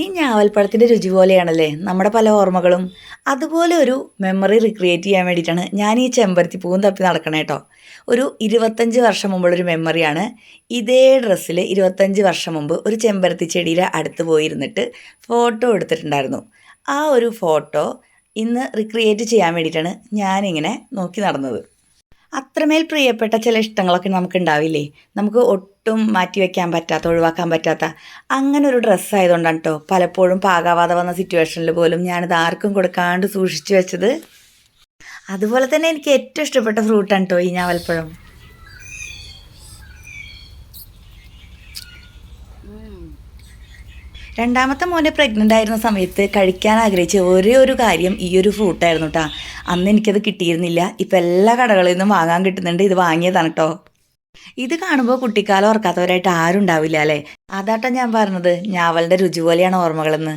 ഈ ഞാവൽപ്പഴത്തിന്റെ രുചി പോലെയാണല്ലേ? നമ്മുടെ പല ഓർമ്മകളും. അതുപോലെ ഒരു മെമ്മറി റിക്രിയേറ്റ് ചെയ്യാൻ വേണ്ടിയിട്ടാണ് ഞാൻ ഈ ചെമ്പരത്തി പൂവും തപ്പി നടക്കണേ കേട്ടോ ഒരു ഇരുപത്തഞ്ച് വർഷം മുമ്പുള്ളൊരു മെമ്മറിയാണ് ഇതേ ഡ്രസ്സിൽ ഇരുപത്തഞ്ച് വർഷം മുമ്പ് ഒരു ചെമ്പരത്തി ചെടിയുടെ അടുത്ത് പോയിരുന്നിട്ട് ഫോട്ടോ എടുത്തിട്ടുണ്ടായിരുന്നു. ആ ഒരു ഫോട്ടോ ഇന്ന് റിക്രിയേറ്റ് ചെയ്യാൻ വേണ്ടിയിട്ടാണ് ഞാനിങ്ങനെ നോക്കി നടന്നത്. അത്രമേൽ പ്രിയപ്പെട്ട ചില ഇഷ്ടങ്ങളൊക്കെ നമുക്ക് ഉണ്ടാവില്ലേ നമുക്ക് ഒട്ടും മാറ്റി വെക്കാൻ പറ്റാത്ത ഒഴിവാക്കാൻ പറ്റാത്ത അങ്ങനെ ഒരു ഡ്രസ്സായതുകൊണ്ടാണ് കേട്ടോ പലപ്പോഴും പാകാവാതെ വന്ന സിറ്റുവേഷനിൽ പോലും ഞാനിത് ആർക്കും കൊടുക്കാണ്ട് സൂക്ഷിച്ചു വെച്ചത്. അതുപോലെ തന്നെ എനിക്ക് ഏറ്റവും ഇഷ്ടപ്പെട്ട ഫ്രൂട്ടാണ് കേട്ടോ ഈ ഞാവൽപ്പഴം. രണ്ടാമത്തെ മോനെ പ്രഗ്നന്റ് ആയിരുന്ന സമയത്ത് കഴിക്കാൻ ആഗ്രഹിച്ച ഒരേ ഒരു കാര്യം ഈ ഒരു ഫ്രൂട്ടായിരുന്നു കേട്ടോ അന്ന് എനിക്കത് കിട്ടിയിരുന്നില്ല. ഇപ്പം എല്ലാ കടകളിൽ നിന്നും വാങ്ങാൻ കിട്ടുന്നുണ്ട്. ഇത് വാങ്ങിയതാണ് കേട്ടോ ഇത് കാണുമ്പോൾ കുട്ടിക്കാലം ഓർക്കാത്തവരായിട്ട് ആരും ഉണ്ടാവില്ല അല്ലേ അതാട്ടോ ഞാൻ പറഞ്ഞത്. ഞാവലിന്റെ രുചി പോലെയാണ് ഓർമ്മകളെന്ന്.